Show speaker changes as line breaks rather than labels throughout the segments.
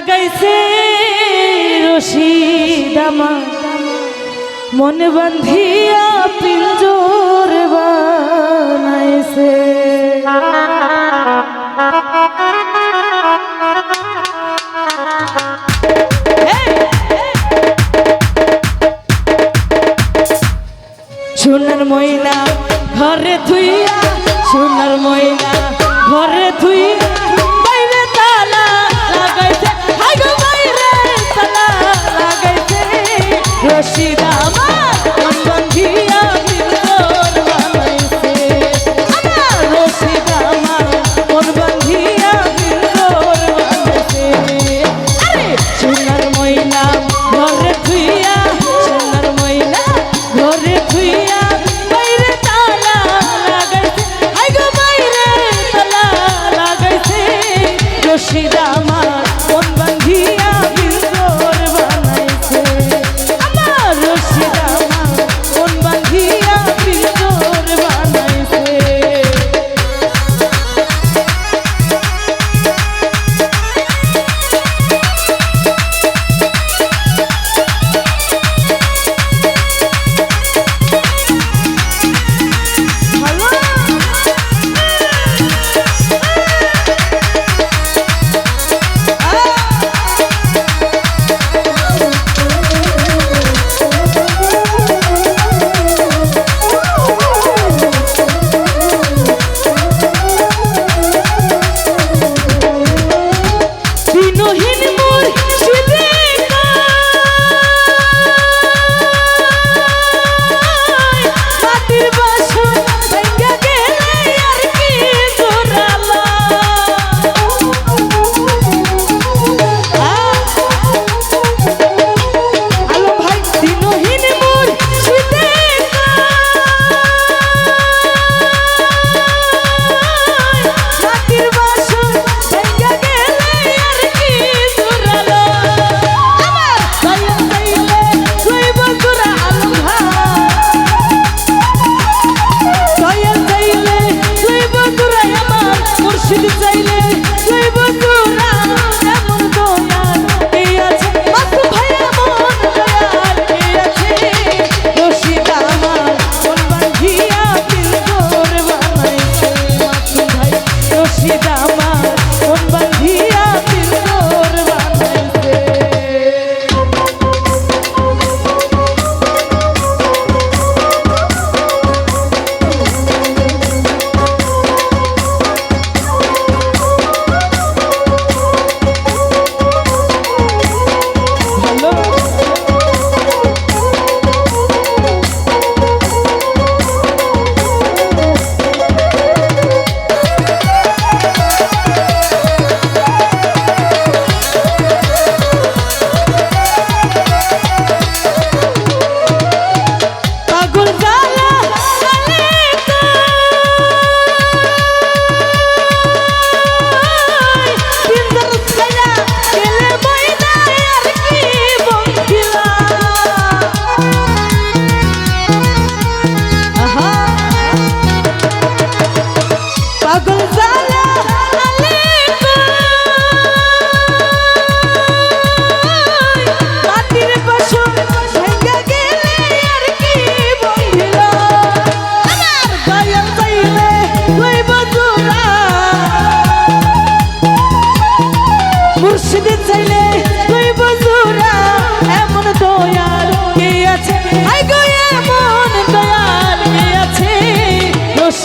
লাগাইছে রশিদ আমার। মনে বান্ধিয়া পিঞ্জোর বানাইছে। সোনার ময়না ঘরে থুইয়া, সোনার ময়না ঘরে থুইয়া আমার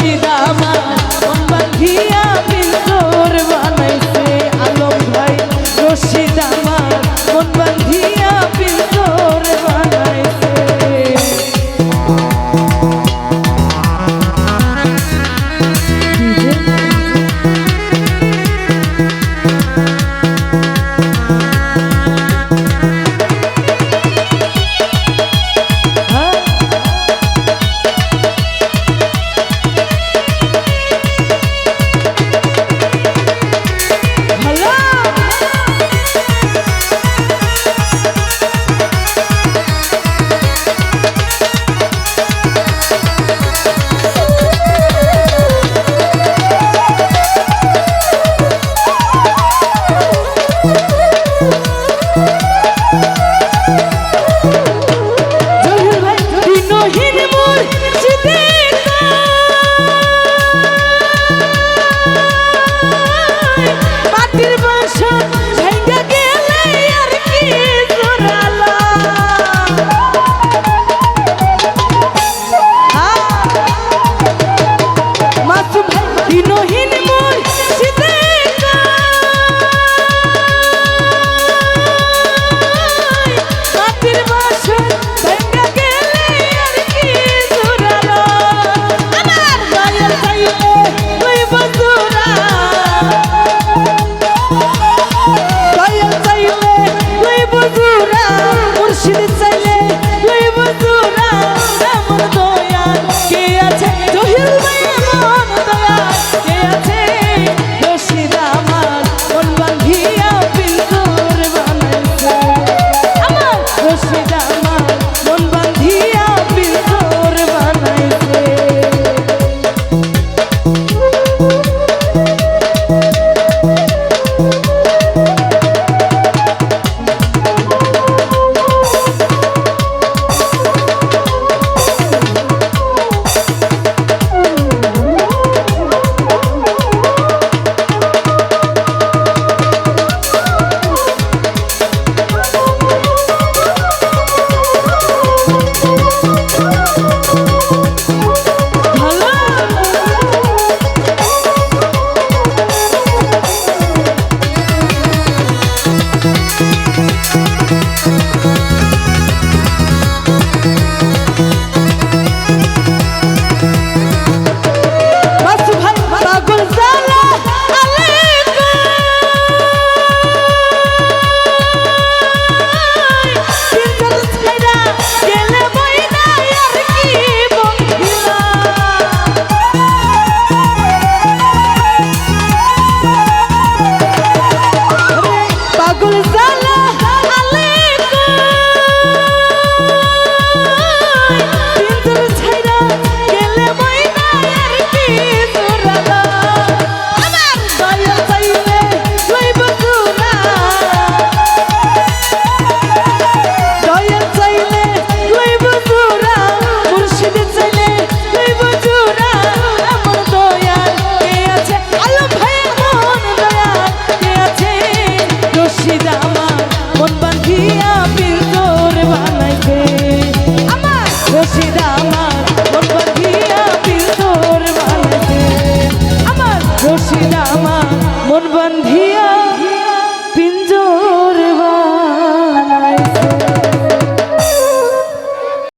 মুর্শিদামা বাঁধিয়া